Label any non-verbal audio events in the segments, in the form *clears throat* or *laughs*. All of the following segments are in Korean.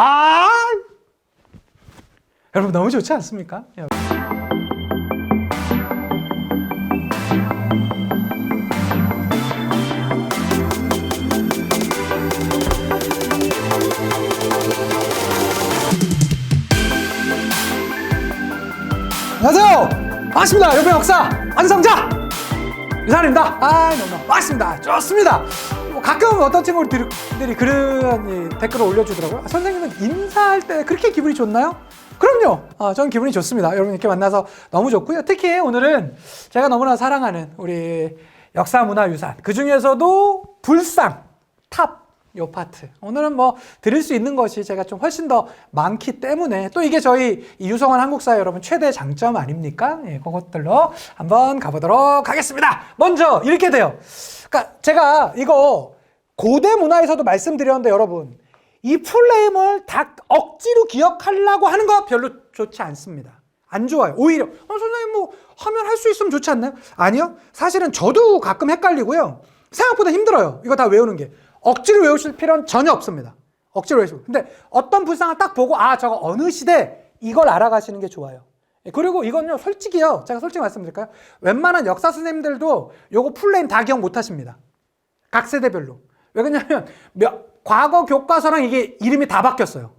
아! 여러분 너무 좋지 않습니까? 안녕하세요. 반갑습니다. 여러분 역사 완성자 유산입니다. 아 너무 반갑습니다. 좋습니다. 뭐 가끔 어떤 친구들이 그런 이 댓글을 올려주더라고요. 아, 선생님은 인사할 때 그렇게 기분이 좋나요? 그럼요. 아, 저는 기분이 좋습니다. 여러분 이렇게 만나서 너무 좋고요. 특히 오늘은 제가 너무나 사랑하는 우리 역사 문화 유산 그 중에서도 불상 탑 요 파트. 오늘은 뭐 드릴 수 있는 것이 제가 좀 훨씬 더 많기 때문에 또 이게 저희 이 유성한 한국사의 여러분 최대 장점 아닙니까? 예, 그것들로 한번 가보도록 하겠습니다. 먼저 이렇게 돼요. 그러니까 제가 이거 고대 문화에서도 말씀드렸는데 여러분 이 풀네임을 다 억지로 기억하려고 하는 거 별로 좋지 않습니다. 안 좋아요. 오히려 어, 선생님 뭐 하면 할 수 있으면 좋지 않나요? 아니요. 사실은 저도 가끔 헷갈리고요. 생각보다 힘들어요. 이거 다 외우는 게. 억지로 외우실 필요는 전혀 없습니다. 억지로 외우시고. 근데 어떤 불상을 딱 보고 아 저거 어느 시대 이걸 알아가시는 게 좋아요. 예, 그리고 이건요 솔직히요 제가 솔직히 말씀드릴까요? 웬만한 역사 선생님들도 요거 풀네임 다 기억 못 하십니다. 각 세대별로. 왜 그러냐면 몇- 과거 교과서랑 이게 이름이 다 바뀌었어요.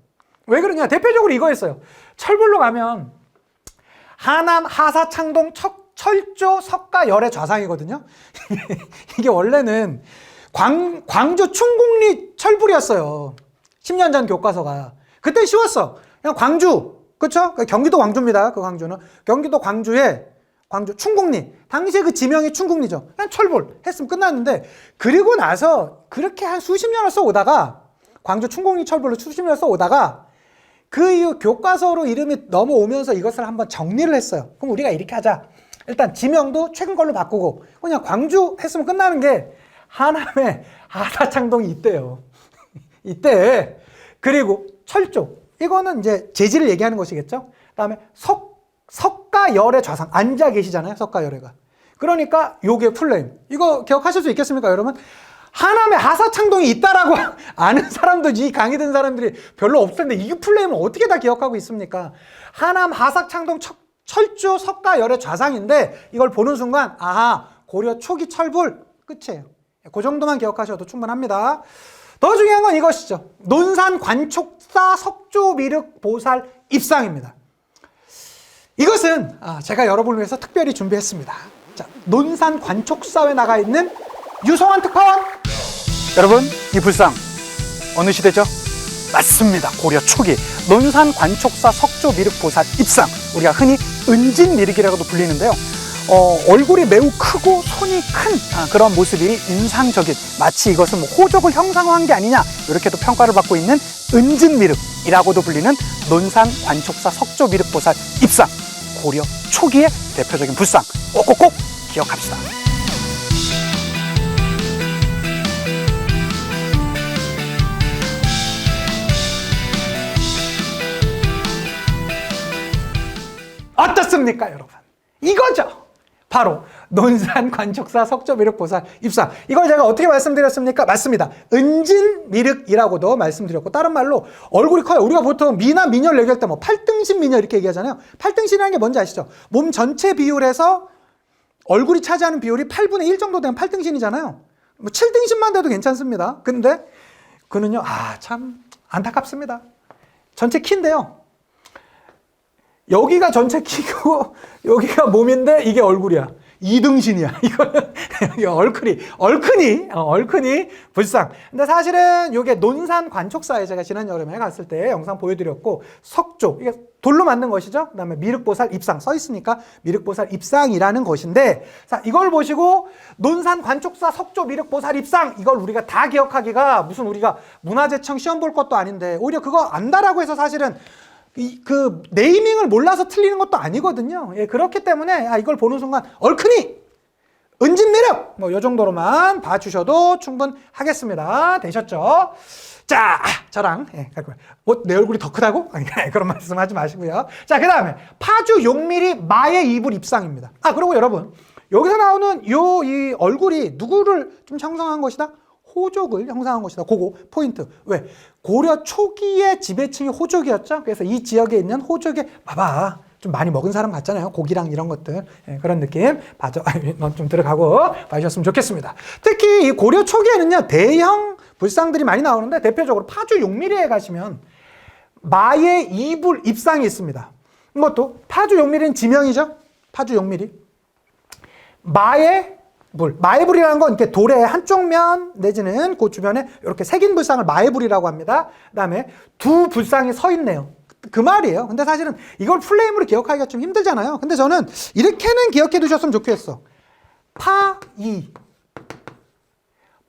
왜 그러냐? 대표적으로 이거였어요. 철불로 가면 하남, 하사, 창동, 척, 철조, 석가, 열의 좌상이거든요. *laughs* 이게 원래는 광, 광주 충국리 철불이었어요. 10년 전 교과서가. 그때 쉬웠어. 그냥 광주. 그쵸? 그 경기도 광주입니다. 그 광주는. 경기도 광주에 광주 충국리. 당시에 그 지명이 충국리죠. 그냥 철불. 했으면 끝났는데 그리고 나서 그렇게 한 수십 년을 써 오다가 광주 충국리 철불로 수십 년을 써 오다가 그 이후 교과서로 이름이 넘어오면서 이것을 한번 정리를 했어요. 그럼 우리가 이렇게 하자. 일단 지명도 최근 걸로 바꾸고 그냥 광주 했으면 끝나는 게 하남에 하사창동이 있대요. *laughs* 이때 그리고 철조 이거는 이제 재질을 얘기하는 것이겠죠. 그다음에 석 석가열의 좌상 앉아 계시잖아요. 석가열애가. 그러니까 요게 풀네임. 이거 기억하실 수 있겠습니까, 여러분? 하남에 하사창동이 있다라고 *laughs* 아는 사람도 이 강의 든 사람들이 별로 없을 텐데 이 풀네임을 어떻게 다 기억하고 있습니까? 하남 하사창동 철- 철조 석가열의 좌상인데 이걸 보는 순간 아하 고려 초기 철불 끝이에요. 그 정도만 기억하셔도 충분합니다. 더 중요한 건 이것이죠. 논산 관촉사 석조 미륵 보살 입상입니다. 이것은 아, 제가 여러분을 위해서 특별히 준비했습니다. 자, 논산 관촉사에 나가 있는 유성환 특파원. 여러분, 이 불상 어느 시대죠? 맞습니다. 고려 초기 논산 관촉사 석조 미륵 보살 입상 우리가 흔히 은진 미륵이라고도 불리는데요. 어, 얼굴이 매우 크고 손이 큰 아, 그런 모습이 인상적인 마치 이것은 뭐 호적을 형상화한 게 아니냐 이렇게도 평가를 받고 있는 은진 미륵이라고도 불리는 논산 관촉사 석조 미륵보살 입상 고려 초기의 대표적인 불상 꼭꼭꼭 기억합시다. 어떻습니까, 여러분? 이거죠. 바로 논산 관촉사 석조 미륵 보살 입상. 이걸 제가 어떻게 말씀드렸습니까? 맞습니다. 은진 미륵이라고도 말씀드렸고 다른 말로 얼굴이 커요. 우리가 보통 미나 미녀를 얘기할 때 뭐 팔등신 미녀 이렇게 얘기하잖아요. 팔등신이라는 게 뭔지 아시죠? 몸 전체 비율에서 얼굴이 차지하는 비율이 8분의 1 정도 되면 8등신이잖아요. 뭐 7등신만 돼도 괜찮습니다. 근데 그는요, 아, 참 안타깝습니다. 전체 키인데요. 여기가 전체 키고 *laughs* 여기가 몸인데 이게 얼굴이야. 이등신이야. *laughs* 이거는 얼큰이 얼큰이 어, 얼큰이 불상. 근데 사실은 이게 논산 관촉사에 제가 지난 여름에 갔을 때 영상 보여드렸고 석조 이게 돌로 만든 것이죠. 그다음에 미륵보살 입상 써 있으니까 미륵보살 입상이라는 것인데 자 이걸 보시고 논산 관촉사 석조 미륵보살 입상 이걸 우리가 다 기억하기가 무슨 우리가 문화재청 시험 볼 것도 아닌데 오히려 그거 안다라고 해서 사실은 이, 그 네이밍을 몰라서 틀리는 것도 아니거든요. 예, 그렇기 때문에 아, 이걸 보는 순간 얼큰이 은진 매력 뭐 요 정도로만 봐주셔도 충분하겠습니다. 되셨죠? 자, 아, 저랑 예. 뭐, 내 얼굴이 더 크다고? 아니, *laughs* 그런 말씀하지 마시고요. 자, 그 다음에 파주 용미리 마의 이불 입상입니다. 아, 그리고 여러분 여기서 나오는 요 이 얼굴이 누구를 좀 형성한 것이다? 호족을 형성한 것이다. 그거 포인트. 왜? 고려 초기의 지배층이 호족이었죠. 그래서 이 지역에 있는 호족의 봐봐. 좀 많이 먹은 사람 같잖아요. 고기랑 이런 것들. 예, 그런 느낌. 봐줘. 넌좀 들어가고 봐주셨으면 좋겠습니다. 특히 이 고려 초기에는요. 대형 불상들이 많이 나오는데 대표적으로 파주 용미리에 가시면 마의 이불 입상이 있습니다. 이것도 파주 용미리는 지명이죠. 파주 용미리. 마의 불. 마의 불이라는 건 이렇게 돌의 한쪽 면 내지는 그 주변에 이렇게 새긴 불상을 마의 불이라고 합니다. 그다음에 두 불상이 서 있네요. 그 말이에요. 근데 사실은 이걸 플레임으로 기억하기가 좀 힘들잖아요. 근데 저는 이렇게는 기억해 두셨으면 좋겠어. 파, 이.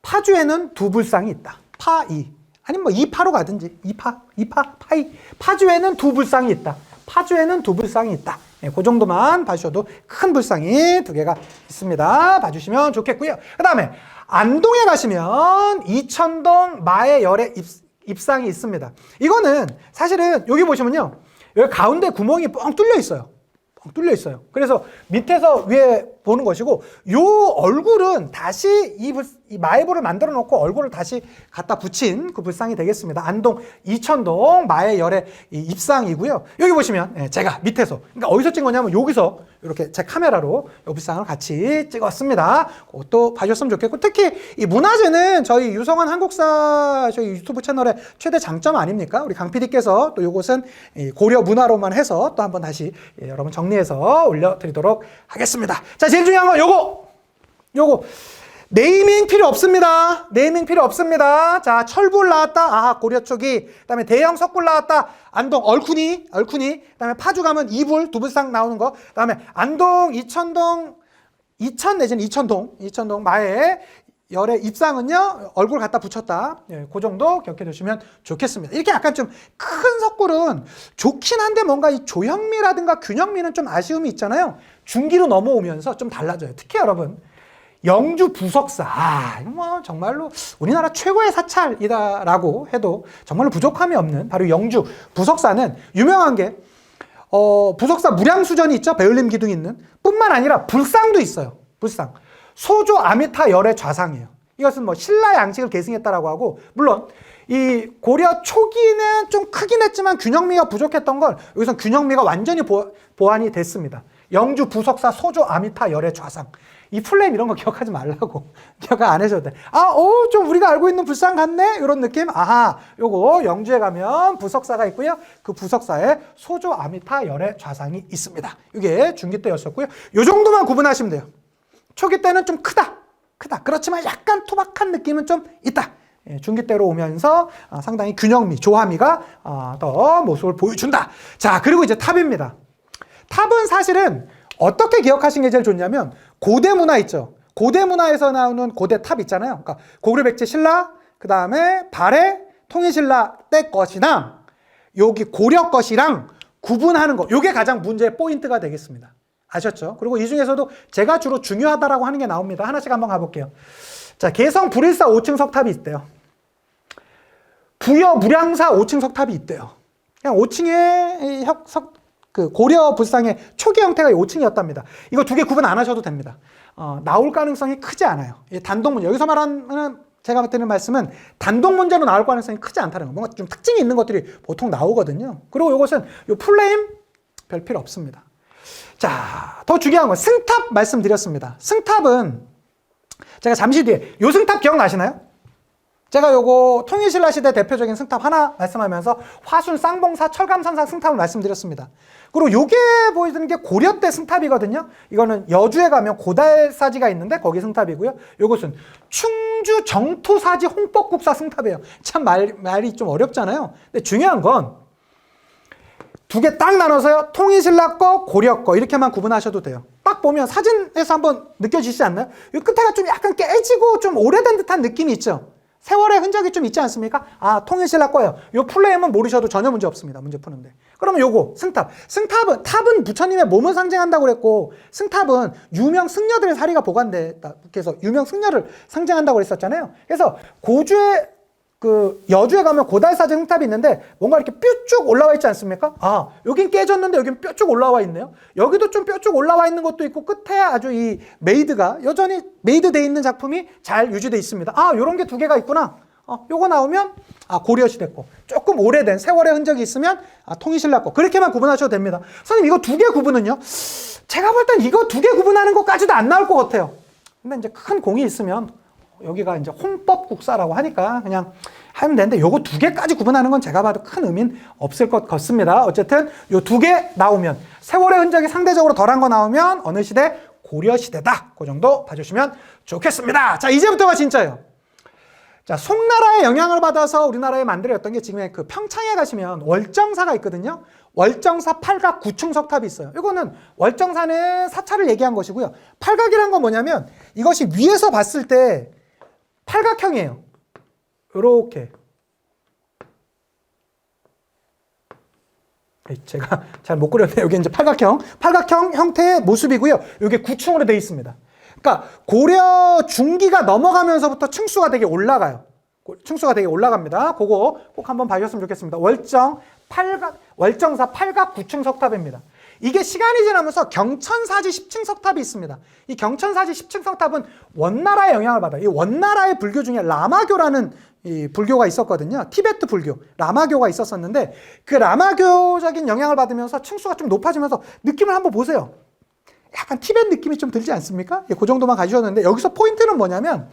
파주에는 두 불상이 있다. 파, 이. 아니면 뭐 이파로 가든지. 이파, 이파, 파이. 파주에는 두 불상이 있다. 파주에는 두 불상이 있다. 예, 그 정도만 봐주셔도 큰 불상이 두 개가 있습니다. 봐주시면 좋겠고요. 그 다음에 안동에 가시면 이천동 마의 열의 입, 입상이 있습니다. 이거는 사실은 여기 보시면요. 여기 가운데 구멍이 뻥 뚫려 있어요. 뻥 뚫려 있어요. 그래서 밑에서 위에 보는 것이고 요 얼굴은 다시 이, 불, 이 마의불을 만들어 놓고 얼굴을 다시 갖다 붙인 그 불상이 되겠습니다. 안동 이천동 마의 열의 이 입상이고요. 여기 보시면 예, 제가 밑에서 그러니까 어디서 찍은 거냐면 여기서 이렇게 제 카메라로 이 불상을 같이 찍었습니다. 그것도 봐주셨으면 좋겠고 특히 이 문화재는 저희 유성원 한국사 저희 유튜브 채널의 최대 장점 아닙니까? 우리 강 PD께서 또 이것은 이 고려 문화로만 해서 또 한번 다시 예, 여러분 정리해서 올려드리도록 하겠습니다. 자, 제일 중요한 건 요거. 요거. 네이밍 필요 없습니다. 네이밍 필요 없습니다. 자, 철불 나왔다. 아하, 고려 쪽이. 그 다음에 대형 석불 나왔다. 안동 얼쿠니, 얼쿠니. 그 다음에 파주 가면 이불, 두불상 나오는 거. 그 다음에 안동, 이천동, 이천 내지는 이천동, 이천동 마에 열의 입상은요, 얼굴 갖다 붙였다. 예, 그 정도 기억해 두시면 좋겠습니다. 이렇게 약간 좀 큰 석굴은 좋긴 한데 뭔가 이 조형미라든가 균형미는 좀 아쉬움이 있잖아요. 중기로 넘어오면서 좀 달라져요. 특히 여러분, 영주 부석사. 아, 뭐 정말로 우리나라 최고의 사찰이다라고 해도 정말로 부족함이 없는 바로 영주 부석사는 유명한 게 어, 부석사 무량수전이 있죠. 베을림 기둥이 있는. 뿐만 아니라 불상도 있어요. 불상. 소조 아미타 열의 좌상이에요. 이것은 뭐 신라 양식을 계승했다라고 하고 물론 이 고려 초기는 좀 크긴 했지만 균형미가 부족했던 걸 여기서 균형미가 완전히 보, 보완이 됐습니다. 영주 부석사 소조 아미타 열의 좌상. 이 플레임 이런 거 기억하지 말라고. *laughs* 기억 안 해줘도 돼. 아, 오, 좀 우리가 알고 있는 불상 같네? 이런 느낌? 아하, 요거 영주에 가면 부석사가 있고요. 그 부석사에 소조 아미타 열의 좌상이 있습니다. 이게 중기 때였었고요. 요 정도만 구분하시면 돼요. 초기 때는 좀 크다. 크다. 그렇지만 약간 토박한 느낌은 좀 있다. 예, 중기 때로 오면서 아, 상당히 균형미, 조화미가 아, 더 모습을 보여준다. 자, 그리고 이제 탑입니다. 탑은 사실은 어떻게 기억하신 게 제일 좋냐면 고대 문화 있죠. 고대 문화에서 나오는 고대 탑 있잖아요. 그러니까 고구려 백제 신라, 그 다음에 발해 통일 신라 때 것이랑 여기 고려 것이랑 구분하는 거. 이게 가장 문제의 포인트가 되겠습니다. 아셨죠? 그리고 이 중에서도 제가 주로 중요하다라고 하는 게 나옵니다. 하나씩 한번 가볼게요. 자, 개성 불일사 5층 석탑이 있대요. 부여 무량사 5층 석탑이 있대요. 그냥 5층에 석, 그 고려 불상의 초기 형태가 5층이었답니다. 이거 두 개 구분 안 하셔도 됩니다. 어, 나올 가능성이 크지 않아요. 단독 문제. 여기서 말하는 제가 드리는 말씀은 단독 문제로 나올 가능성이 크지 않다는 거. 뭔가 좀 특징이 있는 것들이 보통 나오거든요. 그리고 이것은 요 플레임 별 필요 없습니다. 자, 더 중요한 건 승탑 말씀드렸습니다. 승탑은 제가 잠시 뒤에 요 승탑 기억나시나요? 제가 요거 통일신라 시대 대표적인 승탑 하나 말씀하면서 화순 쌍봉사 철감선사 승탑을 말씀드렸습니다. 그리고 요게 보여드리는 게 고려 때 승탑이거든요. 이거는 여주에 가면 고달사지가 있는데 거기 승탑이고요. 요것은 충주 정토사지 홍법국사 승탑이에요. 참 말, 말이 좀 어렵잖아요. 근데 중요한 건 두 개 딱 나눠서요. 통일신라 거, 고려 거 이렇게만 구분하셔도 돼요. 딱 보면 사진에서 한번 느껴지시지 않나요? 이 끝에가 좀 약간 깨지고 좀 오래된 듯한 느낌이 있죠. 세월의 흔적이 좀 있지 않습니까? 아, 통일신라 거예요. 요 플레임은 모르셔도 전혀 문제 없습니다. 문제 푸는데. 그러면 요거, 승탑. 승탑은, 탑은 부처님의 몸을 상징한다고 그랬고, 승탑은 유명 승려들의 사리가 보관됐다. 그래서 유명 승려를 상징한다고 그랬었잖아요. 그래서 고주의 그 여주에 가면 고달사진 흙탑이 있는데 뭔가 이렇게 뾰쭉 올라와 있지 않습니까? 아, 여긴 깨졌는데 여긴 뾰쭉 올라와 있네요. 여기도 좀 뾰쭉 올라와 있는 것도 있고 끝에 아주 이 메이드가 여전히 메이드 돼 있는 작품이 잘 유지돼 있습니다. 아, 요런 게 두 개가 있구나. 어, 요거 나오면 아, 고려시대 거. 조금 오래된 세월의 흔적이 있으면 아, 통일신라 거. 그렇게만 구분하셔도 됩니다. 선생님 이거 두 개 구분은요? 제가 볼 땐 이거 두 개 구분하는 것까지도 안 나올 것 같아요. 근데 이제 큰 공이 있으면 여기가 이제 홍법 국사라고 하니까 그냥 하면 되는데 요거 두 개까지 구분하는 건 제가 봐도 큰 의미는 없을 것 같습니다. 어쨌든 요 두 개 나오면 세월의 흔적이 상대적으로 덜한 거 나오면 어느 시대? 고려 시대다. 그 정도 봐주시면 좋겠습니다. 자, 이제부터가 진짜예요. 자, 송나라의 영향을 받아서 우리나라에 만들어졌던 게 지금의 그 평창에 가시면 월정사가 있거든요. 월정사 팔각 구층 석탑이 있어요. 이거는 월정사는 사찰을 얘기한 것이고요. 팔각이란 건 뭐냐면 이것이 위에서 봤을 때 팔각형이에요. 이렇게. 제가 *laughs* 잘 못 그렸네요. 여기 이제 팔각형, 팔각형 형태의 모습이고요. 이게 구층으로 되어 있습니다. 그러니까 고려 중기가 넘어가면서부터 층수가 되게 올라가요. 고- 층수가 되게 올라갑니다. 그거 꼭 한번 봐주셨으면 좋겠습니다. 월정 팔각 월정사 팔각 구층 석탑입니다. 이게 시간이 지나면서 경천사지 10층 석탑이 있습니다. 이 경천사지 10층 석탑은 원나라의 영향을 받아요. 이 원나라의 불교 중에 라마교라는 이 불교가 있었거든요. 티베트 불교, 라마교가 있었었는데 그 라마교적인 영향을 받으면서 층수가 좀 높아지면서 느낌을 한번 보세요. 약간 티벳 느낌이 좀 들지 않습니까? 예, 그 정도만 가주셨는데 여기서 포인트는 뭐냐면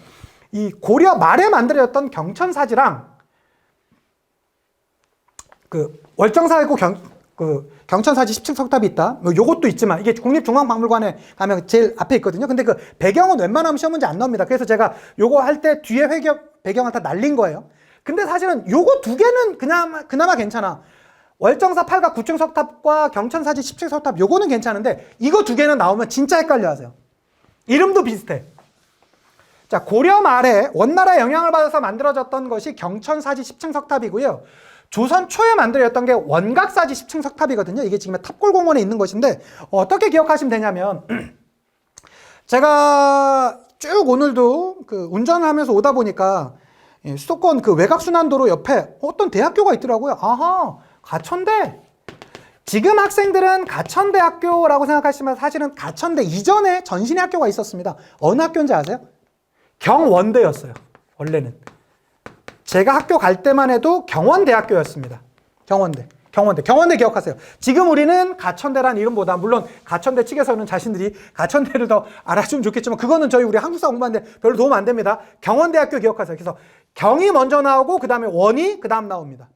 이 고려 말에 만들어졌던 경천사지랑 그 월정사고 경, 그 경천사지 10층 석탑이 있다. 뭐 요것도 있지만 이게 국립중앙박물관에 가면 제일 앞에 있거든요. 근데 그 배경은 웬만하면 시험 문제 안 나옵니다. 그래서 제가 요거 할 때 뒤에 회경, 배경을 다 날린 거예요. 근데 사실은 요거 두 개는 그나마, 그나마 괜찮아. 월정사 8각 9층 석탑과 경천사지 10층 석탑 요거는 괜찮은데 이거 두 개는 나오면 진짜 헷갈려 하세요. 이름도 비슷해. 자, 고려 말에 원나라의 영향을 받아서 만들어졌던 것이 경천사지 10층 석탑이고요. 조선 초에 만들어졌던 게 원각사지 10층 석탑이거든요. 이게 지금 탑골공원에 있는 것인데 어떻게 기억하시면 되냐면 *clears throat* 제가 쭉 오늘도 그 운전을 하면서 오다 보니까 예, 수도권 그 외곽순환도로 옆에 어떤 대학교가 있더라고요. 아하, 가천대. 지금 학생들은 가천대학교라고 생각하시면 사실은 가천대 이전에 전신의 학교가 있었습니다. 어느 학교인지 아세요? 경원대였어요. 원래는. 제가 학교 갈 때만 해도 경원대학교였습니다. 경원대. 경원대. 경원대 기억하세요. 지금 우리는 가천대란 이름보다 물론 가천대 측에서는 자신들이 가천대를 더 알아주면 좋겠지만 그거는 저희 우리 한국사 공부하는데 별로 도움 안 됩니다. 경원대학교 기억하세요. 그래서 경이 먼저 나오고 그 다음에 원이 그 다음 나옵니다.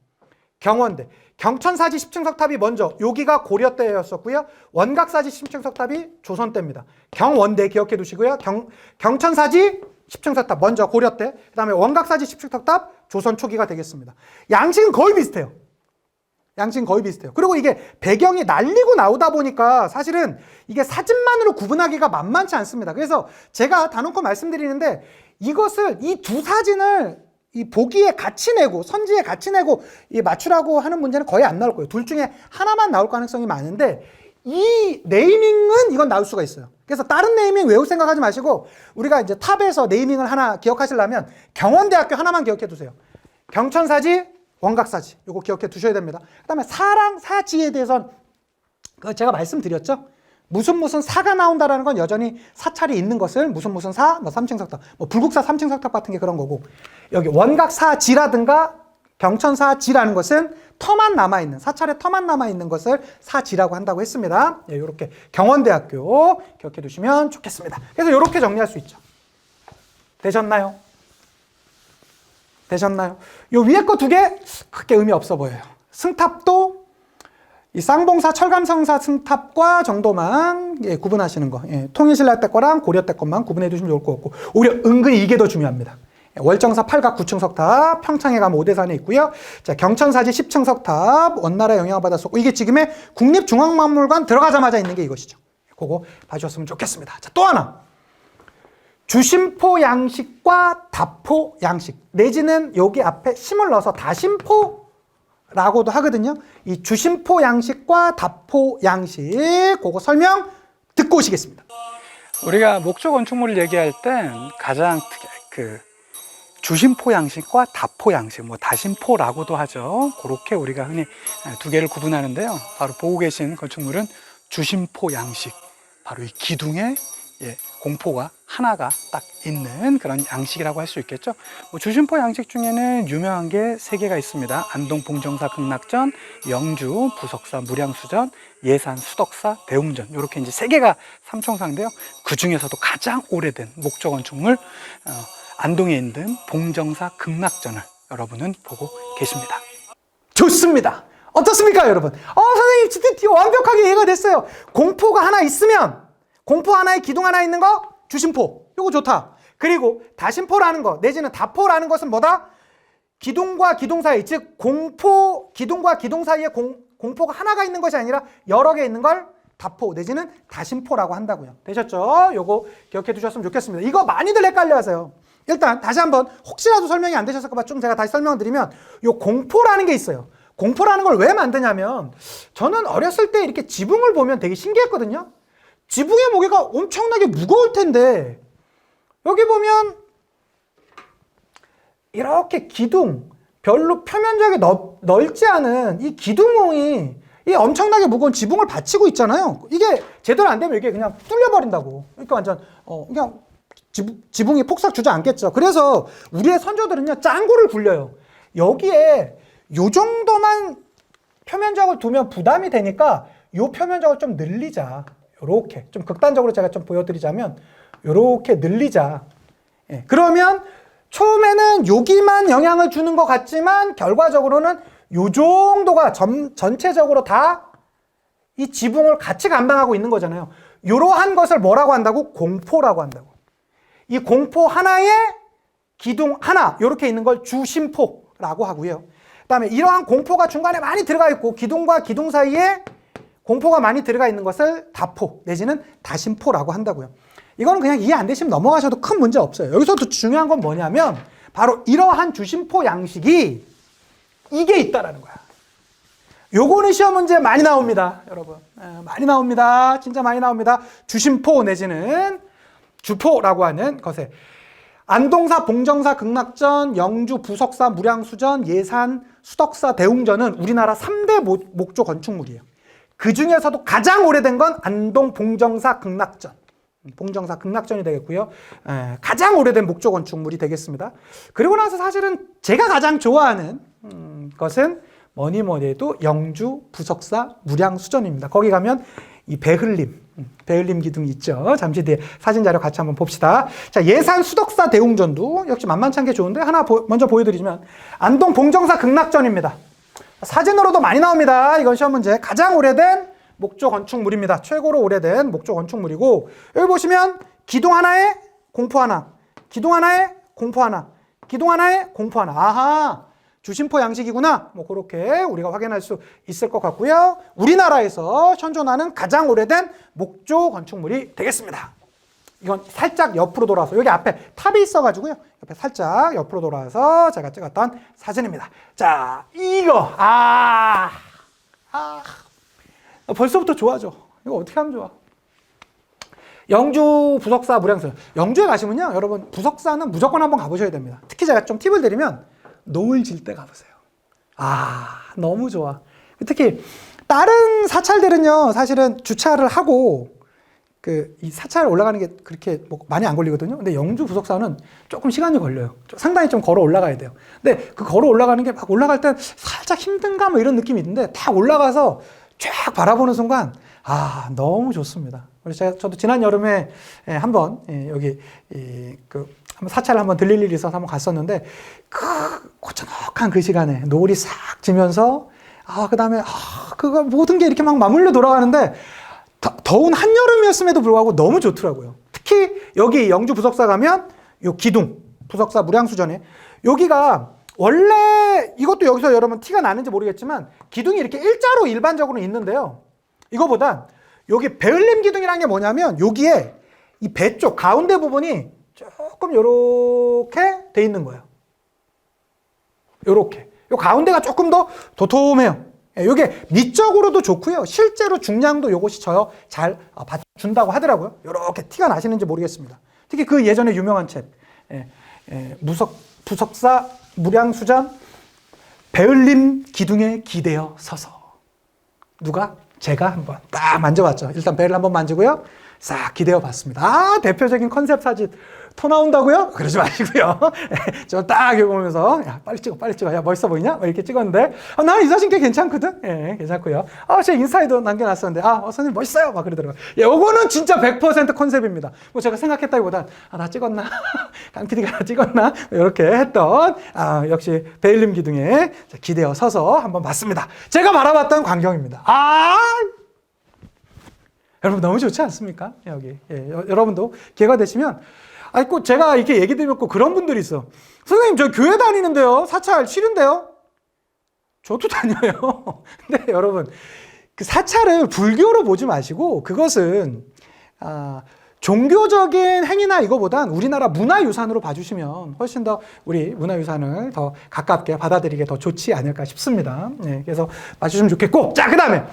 경원대. 경천사지 10층 석탑이 먼저 여기가 고려 때였었고요. 원각사지 10층 석탑이 조선 때입니다. 경원대 기억해 두시고요. 경, 경천사지 10층 석탑 먼저 고려 때, 그다음에 원각사지 10층 석탑 조선 초기가 되겠습니다. 양식은 거의 비슷해요. 양식은 거의 비슷해요. 그리고 이게 배경이 날리고 나오다 보니까 사실은 이게 사진만으로 구분하기가 만만치 않습니다. 그래서 제가 단언코 말씀드리는데 이것을 이 두 사진을 이 보기에 같이 내고 선지에 같이 내고 이 맞추라고 하는 문제는 거의 안 나올 거예요. 둘 중에 하나만 나올 가능성이 많은데 이 네이밍은 이건 나올 수가 있어요. 그래서 다른 네이밍 외울 생각하지 마시고 우리가 이제 탑에서 네이밍을 하나 기억하시려면 경원대학교 하나만 기억해 두세요. 경천사지, 원각사지 이거 기억해 두셔야 됩니다. 그다음에 사랑 사지에 대해서는 그 제가 말씀드렸죠. 무슨 무슨 사가 나온다라는 건 여전히 사찰이 있는 것을 무슨 무슨 사, 뭐 삼층 석탑, 뭐 불국사 삼층 석탑 같은 게 그런 거고 여기 원각사지라든가 경천사지라는 것은 터만 남아 있는 사찰에 터만 남아 있는 것을 사지라고 한다고 했습니다. 예, 이렇게 경원대학교 기억해 두시면 좋겠습니다. 그래서 이렇게 정리할 수 있죠. 되셨나요? 되셨나요? 요 위에 거 두 개 크게 의미 없어 보여요. 승탑도 이 쌍봉사 철감성사 승탑과 정도만 예, 구분하시는 거. 예, 통일신라 때 거랑 고려 때 것만 구분해 두시면 좋을 것 같고 오히려 은근히 이게 더 중요합니다. 예, 월정사 8각 9층 석탑, 평창에 가면 오대산에 있고요. 자, 경천사지 10층 석탑, 원나라 영향을 받았었고 이게 지금의 국립중앙박물관 들어가자마자 있는 게 이것이죠. 그거 봐주셨으면 좋겠습니다. 자, 또 하나. 주심포 양식과 다포 양식 내지는 여기 앞에 심을 넣어서 다심포라고도 하거든요. 이 주심포 양식과 다포 양식 그거 설명 듣고 오시겠습니다. 우리가 목조 건축물을 얘기할 땐 가장 특- 그 주심포 양식과 다포 양식, 뭐 다심포라고도 하죠. 그렇게 우리가 흔히 두 개를 구분하는데요. 바로 보고 계신 건축물은 주심포 양식, 바로 이 기둥에 예, 공포가 하나가 딱 있는 그런 양식이라고 할 수 있겠죠. 뭐 주심포 양식 중에는 유명한 게 세 개가 있습니다. 안동 봉정사 극락전, 영주 부석사 무량수전, 예산 수덕사 대웅전 이렇게 이제 세 개가 삼총사인데요. 그 중에서도 가장 오래된 목조 건축물 어, 안동에 있는 봉정사 극락전을 여러분은 보고 계십니다. 좋습니다. 어떻습니까, 여러분? 어, 선생님, 진짜 완벽하게 이해가 됐어요. 공포가 하나 있으면, 공포 하나에 기둥 하나 있는 거, 주심포. 이거 좋다. 그리고 다심포라는 거, 내지는 다포라는 것은 뭐다? 기둥과 기둥 사이, 즉, 공포, 기둥과 기둥 사이에 공, 공포가 하나가 있는 것이 아니라 여러 개 있는 걸 다포, 내지는 다심포라고 한다고요. 되셨죠? 요거 기억해 두셨으면 좋겠습니다. 이거 많이들 헷갈려 하세요. 일단, 다시 한번, 혹시라도 설명이 안 되셨을까 봐 좀 제가 다시 설명드리면, 요 공포라는 게 있어요. 공포라는 걸 왜 만드냐면 저는 어렸을 때 이렇게 지붕을 보면 되게 신기했거든요. 지붕의 무게가 엄청나게 무거울 텐데 여기 보면 이렇게 기둥 별로 표면적이 넓, 넓지 않은 이 기둥이 이 엄청나게 무거운 지붕을 받치고 있잖아요. 이게 제대로 안 되면 이게 그냥 뚫려버린다고. 그러니까 완전 어 그냥 지붕, 지붕 이 폭삭 주저앉겠죠. 그래서 우리의 선조들은요 짱구를 굴려요. 여기에 요 정도만 표면적을 두면 부담이 되니까 요 표면적을 좀 늘리자. 요렇게 좀 극단적으로 제가 좀 보여드리자면 요렇게 늘리자. 예, 그러면 처음에는 여기만 영향을 주는 것 같지만 결과적으로는 요 정도가 전, 전체적으로 다 이 지붕을 같이 감당하고 있는 거잖아요. 이러한 것을 뭐라고 한다고? 공포라고 한다고. 이 공포 하나에 기둥 하나 이렇게 있는 걸 주심포라고 하고요. 그다음에 이러한 공포가 중간에 많이 들어가 있고 기둥과 기둥 사이에 공포가 많이 들어가 있는 것을 다포 내지는 다심포라고 한다고요. 이거는 그냥 이해 안 되시면 넘어가셔도 큰 문제 없어요. 여기서 더 중요한 건 뭐냐면 바로 이러한 주심포 양식이 이게 있다라는 거야. 요거는 시험 문제 많이 나옵니다, 여러분. 에, 많이 나옵니다. 진짜 많이 나옵니다. 주심포 내지는 주포라고 하는 것에 안동사, 봉정사, 극락전, 영주, 부석사, 무량수전, 예산, 수덕사, 대웅전은 우리나라 3대 목 조 건축물이에요. 그 중에서도 가장 오래된 건 안동 봉정사 극락전. 봉정사 극락전이 되겠고요. 에, 가장 오래된 목조 건축물이 되겠습니다. 그리고 나서 사실은 제가 가장 좋아하는 음, 것은 뭐니 뭐니 해도 영주 부석사 무량수전입니다. 거기 가면 이 배흘림, 음, 배흘림 기둥이 있죠. 잠시 뒤에 사진 자료 같이 한번 봅시다. 자, 예산 수덕사 대웅전도 역시 만만치 않게 좋은데 하나 보, 먼저 보여드리면 안동 봉정사 극락전입니다. 사진으로도 많이 나옵니다. 이건 시험 문제. 가장 오래된 목조 건축물입니다. 최고로 오래된 목조 건축물이고 여기 보시면 기둥 하나에 공포 하나, 기둥 하나에 공포 하나, 기둥 하나에 공포 하나. 아하. 주심포 양식이구나. 뭐 그렇게 우리가 확인할 수 있을 것 같고요. 우리나라에서 현존하는 가장 오래된 목조 건축물이 되겠습니다. 이건 살짝 옆으로 돌아서 여기 앞에 탑이 있어가지고요. 옆에 살짝 옆으로 돌아서 제가 찍었던 사진입니다. 자, 이거 아, 아 벌써부터 좋아져. 이거 어떻게 하면 좋아? 영주 부석사 무량수. 영주에 가시면요, 여러분 부석사는 무조건 한번 가보셔야 됩니다. 특히 제가 좀 팁을 드리면 노을 질 때 가보세요. 아, 너무 좋아. 특히 다른 사찰들은요, 사실은 주차를 하고 그 이 사찰 올라가는 게 그렇게 뭐 많이 안 걸리거든요. 근데 영주 부석사는 조금 시간이 걸려요. 좀 상당히 좀 걸어 올라가야 돼요. 근데 그 걸어 올라가는 게 막 올라갈 땐 살짝 힘든가 뭐 이런 느낌이 있는데 딱 올라가서 쫙 바라보는 순간 아 너무 좋습니다. 그래서 제가 저도 지난 여름에 예, 한번 예, 여기 이, 그 한번 사찰을 한번 들릴 일이 있어서 한번 갔었는데 그 고즈넉한 그 시간에 노을이 싹 지면서 아 그다음에 아 그거 모든 게 이렇게 막 맞물려 돌아가는데 더, 더운 한여름이었음에도 불구하고 너무 좋더라고요. 특히 여기 영주 부석사 가면 요 기둥 부석사 무량수전에 여기가 원래 이것도 여기서 여러분 티가 나는지 모르겠지만 기둥이 이렇게 일자로 일반적으로 있는데요. 이거보다 여기 배을림 기둥이라는 게 뭐냐면 여기에 이 배 쪽 가운데 부분이 조금 요렇게 돼 있는 거예요. 요렇게. 요 가운데가 조금 더 도톰해요. 이게 미적으로도 좋고요. 실제로 중량도 요것이 저요 잘 받준다고 하더라고요. 이렇게 티가 나시는지 모르겠습니다. 특히 그 예전에 유명한 책 예, 예, 무석 부석사 무량수전 배을림 기둥에 기대어 서서 누가 제가 한번 딱 만져봤죠. 일단 배를 한번 만지고요. 싹 기대어 봤습니다. 아 대표적인 컨셉 사진 토 나온다고요? 그러지 마시고요. *laughs* 저딱 이거 보면서 야 빨리 찍어 빨리 찍어 야 멋있어 보이냐? 뭐 이렇게 찍었는데 아, 나는 이 사진 꽤 괜찮거든. 예 괜찮고요. 아 제 인스타에도 남겨놨었는데 아 어, 선생님 멋있어요 막 그러더라고요. 예, 요거는 진짜 100% 컨셉입니다. 뭐 제가 생각했다기보단 아 나 찍었나 *laughs* 강 PD가 나 찍었나 이렇게 했던 아 역시 베일림 기둥에 자, 기대어 서서 한번 봤습니다. 제가 바라봤던 광경입니다. 아 여러분 너무 좋지 않습니까? 여기 예, 여, 여러분도 기회가 되시면 아니 꼭 제가 이렇게 얘기 꼭 그런 분들이 있어. 선생님 저 교회 다니는데요. 사찰 싫은데요? 저도 *laughs* 다녀요. 근데 여러분 그 사찰을 불교로 보지 마시고 그것은 아, 종교적인 행위나 이거보단 우리나라 문화유산으로 봐주시면 훨씬 더 우리 문화유산을 더 가깝게 받아들이게 더 좋지 않을까 싶습니다. 네, 그래서 봐주시면 좋겠고 자 그 다음에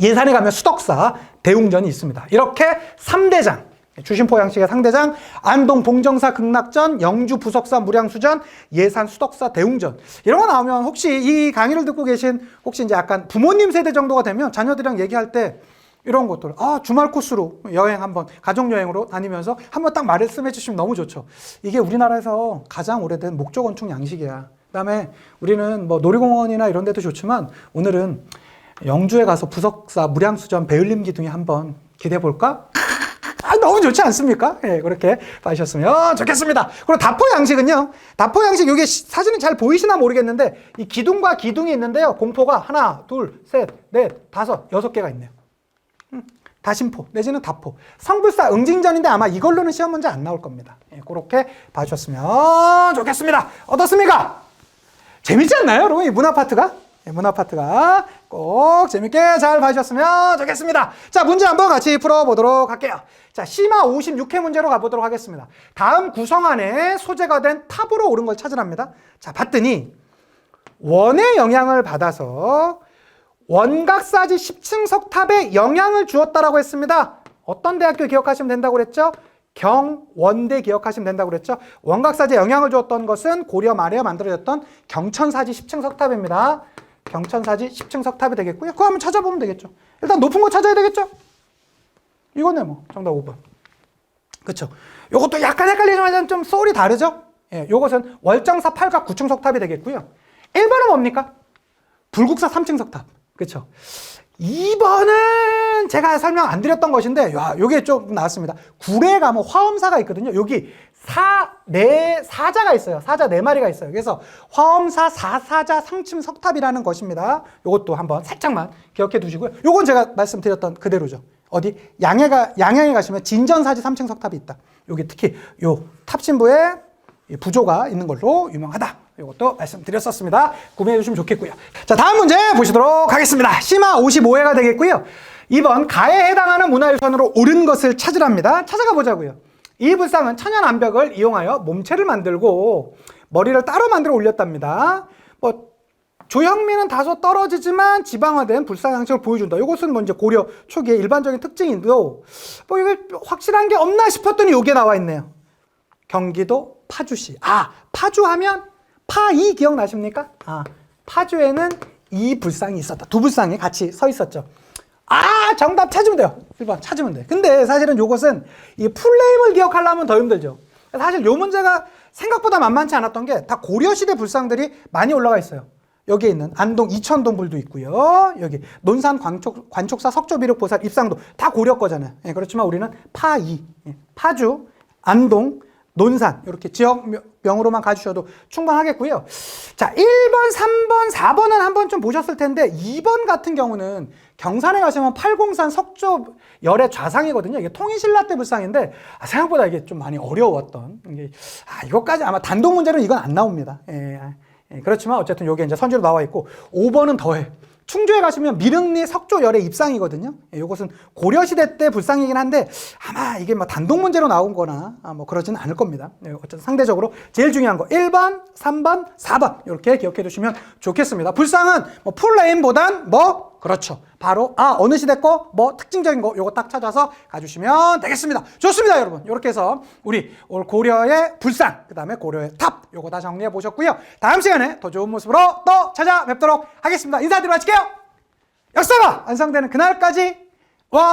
예산에 가면 수덕사 대웅전이 있습니다. 이렇게 3대장 주심포 양식의 상대장 안동 봉정사 극락전 영주 부석사 무량수전 예산 수덕사 대웅전. 이런 거 나오면 혹시 이 강의를 듣고 계신 혹시 이제 약간 부모님 세대 정도가 되면 자녀들이랑 얘기할 때 이런 것들 아 주말 코스로 여행 한번 가족 여행으로 다니면서 한번 딱 말씀해 주시면 너무 좋죠. 이게 우리나라에서 가장 오래된 목조 건축 양식이야. 그 다음에 우리는 뭐 놀이공원이나 이런 데도 좋지만 오늘은 영주에 가서 부석사 무량수전 배을림 기둥에 한번 기대해 볼까? 아, 너무 좋지 않습니까? 예, 그렇게 봐주셨으면 좋겠습니다. 그리고 다포 양식은요. 다포 양식 이게 사진은 잘 보이시나 모르겠는데 이 기둥과 기둥이 있는데요. 공포가 하나, 둘, 셋, 넷, 다섯, 여섯 개가 있네요. 음, 다심포 내지는 다포. 성불사 응징전인데 아마 이걸로는 시험 문제 안 나올 겁니다. 예, 그렇게 봐주셨으면 좋겠습니다. 어떻습니까? 재밌지 않나요, 여러분? 이 문화 파트가? 예, 문화 파트가 꼭 재밌게 잘 봐주셨으면 좋겠습니다. 자, 문제 한번 같이 풀어보도록 할게요. 자, 시마 56회 문제로 가보도록 하겠습니다. 다음 구성 안에 소재가 된 탑으로 오른 걸 찾으랍니다. 자, 봤더니 원의 영향을 받아서 원각사지 10층 석탑에 영향을 주었다라고 했습니다. 어떤 대학교 기억하시면 된다고 그랬죠? 경원대 기억하시면 된다고 그랬죠? 원각사지에 영향을 주었던 것은 고려 말에 만들어졌던 경천사지 10층 석탑입니다. 경천사지 10층 석탑이 되겠고요. 그거 한번 찾아보면 되겠죠. 일단 높은 거 찾아야 되겠죠? 이거네 뭐 정답 5번. 그렇죠. 요것도 약간 헷갈리지만 좀 소울이 다르죠? 예, 요것은 월정사 8각 9층 석탑이 되겠고요. 1번은 뭡니까? 불국사 3층 석탑. 그렇죠. 2번은 제가 설명 안 드렸던 것인데, 야, 요게 좀 나왔습니다. 구례 가면 화엄사가 있거든요. 여기 사, 네, 사자가 있어요. 사자 네 마리가 있어요. 그래서 화엄사 사사자 상층 석탑이라는 것입니다. 요것도 한번 살짝만 기억해 두시고요. 요건 제가 말씀드렸던 그대로죠. 어디? 양해가, 양양에 가시면 진전사지 3층 석탑이 있다. 여기 특히 요 탑신부에 이 부조가 있는 걸로 유명하다. 이것도 말씀드렸었습니다. 구매해 주시면 좋겠고요. 자, 다음 문제 보시도록 하겠습니다. 시마 55회가 되겠고요. 2번 가에 해당하는 문화유산으로 옳은 것을 찾으랍니다. 찾아가 보자고요. 이 불상은 천연 암벽을 이용하여 몸체를 만들고 머리를 따로 만들어 올렸답니다. 뭐 조형미는 다소 떨어지지만 지방화된 불상 양식을 보여준다. 이것은 먼저 고려 초기의 일반적인 특징인데요. 뭐 이게 확실한 게 없나 싶었더니 이게 나와 있네요. 경기도 파주시. 아, 파주하면 파이 기억나십니까? 아, 파주에는 이 불상이 있었다. 두 불상이 같이 서 있었죠. 아, 정답 찾으면 돼요. 1번 찾으면 돼. 근데 사실은 이것은 이 풀네임을 기억하려면 더 힘들죠. 사실 요 문제가 생각보다 만만치 않았던 게 다 고려시대 불상들이 많이 올라가 있어요. 여기에 있는 안동 이천동 불도 있고요. 여기 논산 관촉, 관촉사 석조비록 보살 입상도 다 고려 거잖아요. 예, 그렇지만 우리는 파이, 예, 파주, 안동, 논산 이렇게 지역명으로만 가주셔도 충분하겠고요. 자, 1번, 3번, 4번은 한번 좀 보셨을 텐데 2번 같은 경우는 경산에 가시면 팔공산 석조 열의 좌상이거든요. 이게 통일신라 때 불상인데 아, 생각보다 이게 좀 많이 어려웠던 이게 아, 이것까지 아마 단독 문제는 이건 안 나옵니다. 예, 예, 그렇지만 어쨌든 여기 이제 선지로 나와 있고 5번은 더해. 충주에 가시면 미륵리 석조열의 입상이거든요. 예, 이것은 고려시대 때 불상이긴 한데 아마 이게 뭐 단독 문제로 나온 거나 아, 뭐 그러지는 않을 겁니다. 예, 어쨌든 상대적으로 제일 중요한 거 1번, 3번, 4번 이렇게 기억해 두시면 좋겠습니다. 불상은 뭐 풀네임보단 뭐 그렇죠. 바로 아 어느 시대 거 뭐 특징적인 거 요거 딱 찾아서 가주시면 되겠습니다. 좋습니다, 여러분. 이렇게 해서 우리 오늘 고려의 불상 그다음에 고려의 탑 요거 다 정리해 보셨고요. 다음 시간에 더 좋은 모습으로 또 찾아뵙도록 하겠습니다. 인사드리고 마칠게요. 역사가 완성되는 그날까지 와.